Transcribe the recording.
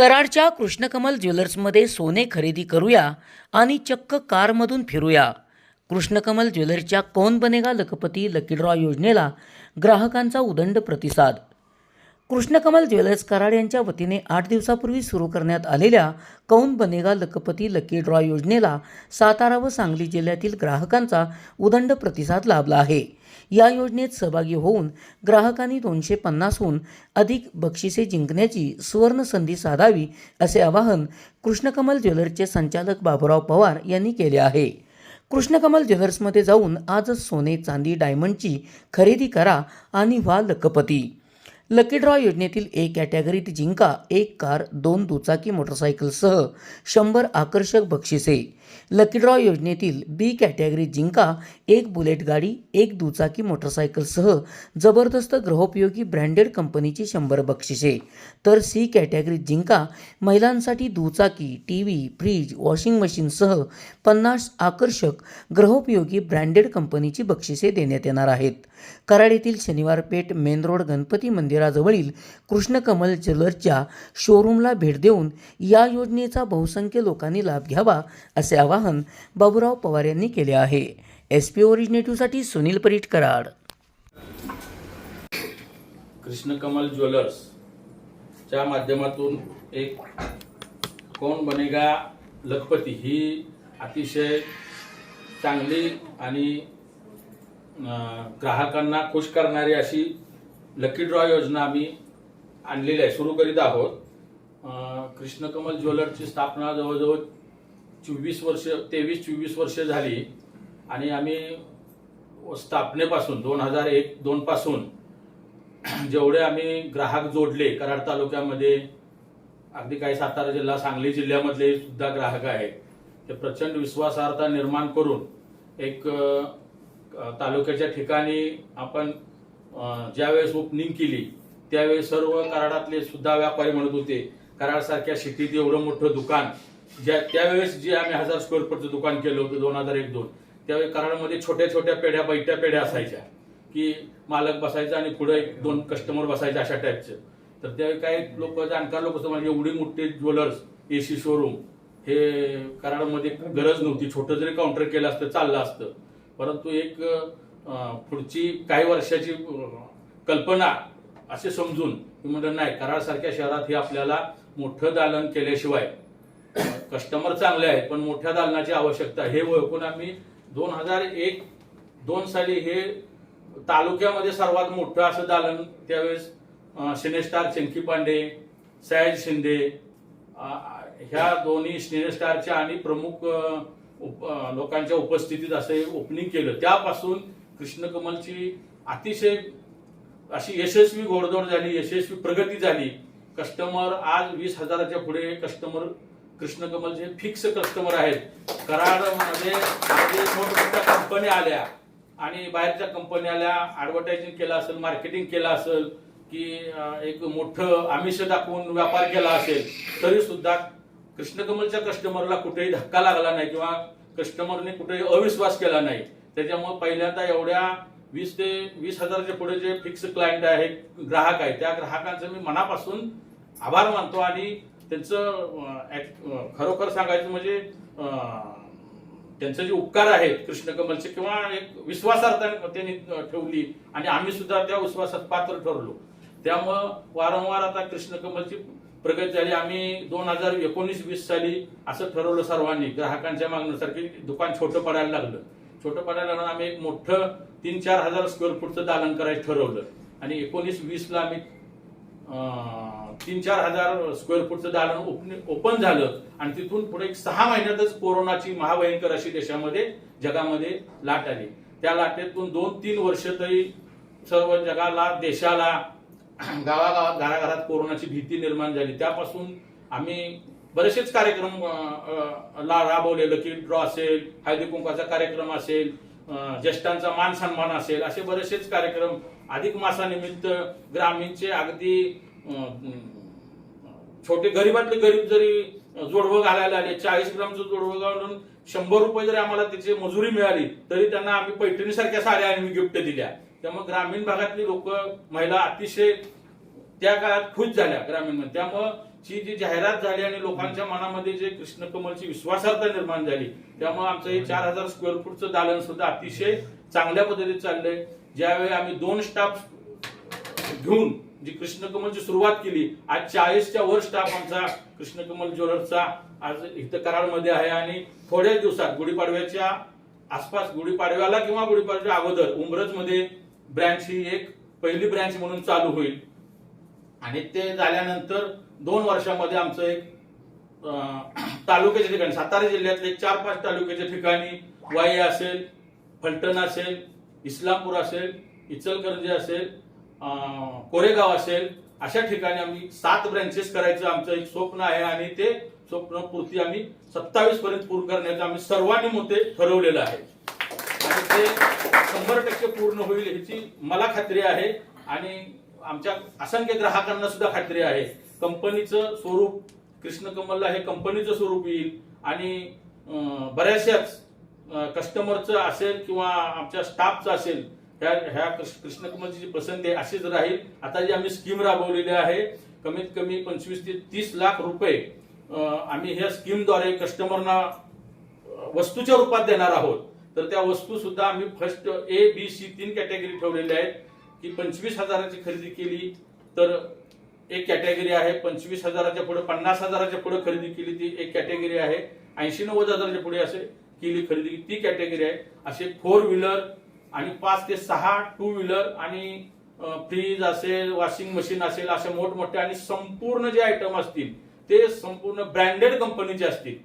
कराडच्या कृष्णकमल ज्वेलर्समध्ये सोने खरेदी करूया आणि चक्क कारमधून फिरूया. कृष्णकमल ज्वेलर्सच्या कोण बनेगा लखपती लकी ड्रॉ योजनेला ग्राहकांचा उदंड प्रतिसाद कृष्णकमल ज्वेलर्स कराड यांच्या वतीने आठ दिवसापूर्वी सुरू करण्यात आलेल्या कौन बनेगा लखपती लकी ड्रॉ योजनेला सातारा व सांगली जिल्ह्यातील ग्राहकांचा उदंड प्रतिसाद लाभला आहे. या योजनेत सहभागी होऊन ग्राहकांनी दोनशे पन्नासहून अधिक बक्षिसे जिंकण्याची सुवर्ण संधी साधावी असे आवाहन कृष्णकमल ज्वेलर्सचे संचालक बाबुराव पवार यांनी केले आहे. कृष्णकमल ज्वेलर्समध्ये जाऊन आजच सोने चांदी डायमंडची खरेदी करा आणि व्हा लखपती. लकी ड्रॉ योजनेतील ए कॅटेगरीत जिंका एक कार दोन दुचाकी मोटरसायकलसह शंभर आकर्षक बक्षिसे. लकी ड्रॉ योजनेतील बी कॅटेगरीत जिंका एक बुलेट गाडी एक दुचाकी मोटरसायकलसह जबरदस्त गृहोपयोगी ब्रँडेड कंपनीची शंभर बक्षिसे. तर सी कॅटेगरीत जिंका महिलांसाठी दुचाकी टी व्ही फ्रीज वॉशिंग मशीनसह पन्नास आकर्षक गृहोपयोगी ब्रँडेड कंपनीची बक्षिसे देण्यात येणार आहेत. कराड येथील शनिवार पेठ मेन रोड गणपती मंदिर मंदिराजवळील कृष्णकमल ज्वेलर्सच्या शोरूमला भेट देऊन या योजनेचा बहुसंख्य लोकांनी लाभ घ्यावा असे आवाहन बाबूराव पवार यांनी केले आहे. एस पी ओरिजिनेटिव्हसाठी सुनील परीट कराड. कृष्णकमल ज्वेलर्सच्या माध्यमातून एक कोण बनेगा लखपती ही अतिशय चांगली आणि ग्राहकांना खुश करणारी अशी लकी ड्रॉ योजना आम्ही आणलेली आहे. सुरू करीत आहोत. कृष्णकमल ज्वेलर्सची स्थापना जवळजवळ चोवीस वर्ष तेवीस चोवीस वर्ष झाली. आणि आम्ही स्थापनेपासून दोन हजार एक दोन पासून जेवढे आम्ही ग्राहक जोडले कराड तालुक्यामध्ये अगदी काही सातारा जिल्हा सांगली जिल्ह्यामधले सुद्धा ग्राहक आहेत. ते प्रचंड विश्वासार्हता निर्माण करून एक तालुक्याच्या ठिकाणी आपण ज्यावेळेस ओपनिंग केली त्यावेळेस सर्व कराडातले सुद्धा व्यापारी म्हणत होते कराड सारख्या एवढं मोठं दुकान ज्या त्यावेळेस जे आम्ही हजार स्क्वेअर फूटचं दुकान केलं होतं दोन हजार एक दोन त्यावेळी कराडमध्ये छोट्या छोट्या पेढ्या बैठ्या पेढ्या असायच्या की मालक बसायचा आणि पुढे एक दोन कस्टमर बसायचे अशा टाईपचं तर त्यावेळी काही लोक जाणकार लोक म्हणजे एवढी मोठे ज्वेलर्स एसी शोरूम हे कराडमध्ये गरज नव्हती. छोटं जरी काउंटर केलं असतं चाललं असतं. परंतु एक पुढची काही वर्षाची कल्पना असे समजून मी म्हणलं नाही कराळसारख्या शहरात हे आपल्याला मोठं दालन केल्याशिवाय कस्टमर चांगले आहेत पण मोठ्या दालनाची आवश्यकता हे ओळखून आम्ही दोन हजार एक दोन साली हे तालुक्यामध्ये सर्वात मोठं असं दालन त्यावेळेस सिनेस्टार चंकी पांडे सयाज शिंदे ह्या दोन्ही सिनेस्टारच्या आणि प्रमुख उप- लोकांच्या उपस्थितीत असं ओपनिंग केलं. त्यापासून कृष्णकमलची अतिशय अशी यशस्वी घोडदौड झाली यशस्वी प्रगती झाली. कस्टमर आज वीस हजाराच्या पुढे कस्टमर कृष्णकमलचे फिक्स कस्टमर आहेत. कराडमध्ये मोठमोठ्या कंपन्या आल्या आणि बाहेरच्या कंपन्या आल्या ॲडव्हर्टायझिंग केलं असेल मार्केटिंग केलं असेल की एक मोठं आमिष दाखवून व्यापार केला असेल तरी सुद्धा कृष्णकमलच्या कस्टमरला कुठेही धक्का लागला नाही किंवा कस्टमरने कुठेही अविश्वास केला नाही. त्याच्यामुळे पहिल्यांदा एवढ्या वीस ते वीस हजारच्या पुढे जे फिक्स क्लायंट आहे ग्राहक आहे त्या ग्राहकांचं मी मनापासून आभार मानतो आणि त्यांचं खरोखर सांगायचं म्हणजे त्यांचं त्यांचे जे उपकार आहेत कृष्णकमलचे किंवा एक विश्वासार्थ त्यांनी ठेवली आणि आम्ही सुद्धा त्या विश्वासात पात्र ठरलो. त्यामुळं वारंवार आता कृष्णकमलची प्रगती झाली. आम्ही दोन हजार एकोणीस वीस साली असं ठरवलं सर्वांनी ग्राहकांच्या मागणीनुसार दुकान छोटं पडायला लागलं. छोटं पडायला आम्ही एक मोठं तीन चार हजार स्क्वेअर फूटचं दालन करायचं ठरवलं. आणि एकोणीस वीसला आम्ही तीन चार हजार स्क्वेअर फूटचं दालन ओपन ओपन झालं. आणि तिथून पुढे एक सहा महिन्यातच कोरोनाची महाभयंकर अशी देशामध्ये जगामध्ये लाट आली. त्या लाटेतून दोन तीन वर्ष तरी सर्व जगाला देशाला गावागावात घराघरात कोरोनाची भीती निर्माण झाली. त्यापासून आम्ही बरेचसेच कार्यक्रम ला राबवलेलं की ड्रॉ असेल हळदी कुंकाचा कार्यक्रम असेल ज्येष्ठांचा मान सन्मान असेल असे बरेचसेच कार्यक्रम अधिक मासानिमित्त ग्रामीणचे अगदी छोटे गरीबातले गरीब जरी जोडवं घालायला आले चाळीस ग्रामचं जोडवं घालून शंभर रुपये जरी आम्हाला त्याची मजुरी मिळाली तरी त्यांना आम्ही पैठणीसारख्या साड्या आणि गिफ्ट दिल्या. त्यामुळे ग्रामीण भागातली लोक महिला अतिशय त्या काळात खुश झाल्या ग्रामीणमध्ये त्यामुळं ची जी जाहिरात झाली आणि लोकांच्या मनामध्ये जे कृष्ण कमलची विश्वासार्हता निर्माण झाली त्यामुळे आमचं हे चार हजार स्क्वेअर फूटचं दालन सुद्धा अतिशय चांगल्या पद्धतीत चाललंय. ज्यावेळी आम्ही दोन स्टाफ घेऊन जी कृष्णकमलची सुरुवात केली आज चाळीसच्या वर स्टाफ आमचा कृष्णकमल ज्वेलर्सचा आज इथं करारमध्ये आहे आणि थोड्याच दिवसात गुढीपाडव्याच्या आसपास गुढीपाडव्याला किंवा गुढीपाडव्याच्या अगोदर उमरजमध्ये ब्रँच ही एक पहिली ब्रँच म्हणून चालू होईल. आणि ते झाल्यानंतर दोन वर्षामध्ये आमचं एक तालुक्याच्या ठिकाणी सातारा जिल्ह्यातले चार पाच तालुक्याच्या ठिकाणी वाई असेल फलटण असेल इस्लामपूर असेल इचलकरंजी असेल कोरेगाव असेल अशा ठिकाणी आम्ही सात ब्रँचेस करायचं आमचं एक स्वप्न आहे आणि ते स्वप्न पूर्ती आम्ही सत्तावीस पर्यंत पूर्ण करण्याचं आम्ही सर्वांनी मोठे ठरवलेलं आहे. आणि ते शंभर टक्के पूर्ण होईल ह्याची मला खात्री आहे आणि आमच्या असंख्य ग्राहकांना सुद्धा खात्री आहे. कंपनीचं स्वरूप कृष्णकमलला हे कंपनीचं स्वरूप येईल आणि बऱ्याचशाच कस्टमरचं असेल किंवा आमच्या स्टाफचं असेल ह्या ह्या कृष्ण- कृष्णकमलची जी पसंती आहे अशीच राहील. आता जी आम्ही स्कीम राबवलेली आहे कमीत कमी पंचवीस ते तीस लाख रुपये आम्ही ह्या स्कीमद्वारे कस्टमरना वस्तूच्या रूपात देणार आहोत. तर त्या वस्तू सुद्धा आम्ही फर्स्ट ए बी सी तीन कॅटेगरी ठेवलेल्या आहेत. की पंचवीस हजाराची खरेदी केली तर एक कॅटेगरी आहे पंचवीस हजाराच्या पुढे पन्नास हजाराच्या पुढे खरेदी केली ती एक कॅटेगरी आहे. ऐंशी नव्वद हजाराच्या पुढे असे केली खरेदी ती कॅटेगरी आहे. असे फोर व्हीलर आणि पाच ते सहा टू व्हीलर आणि फ्रीज असेल वॉशिंग मशीन असेल असे मोठमोठे आणि संपूर्ण जे आयटम असतील ते संपूर्ण ब्रँडेड कंपनीचे असतील.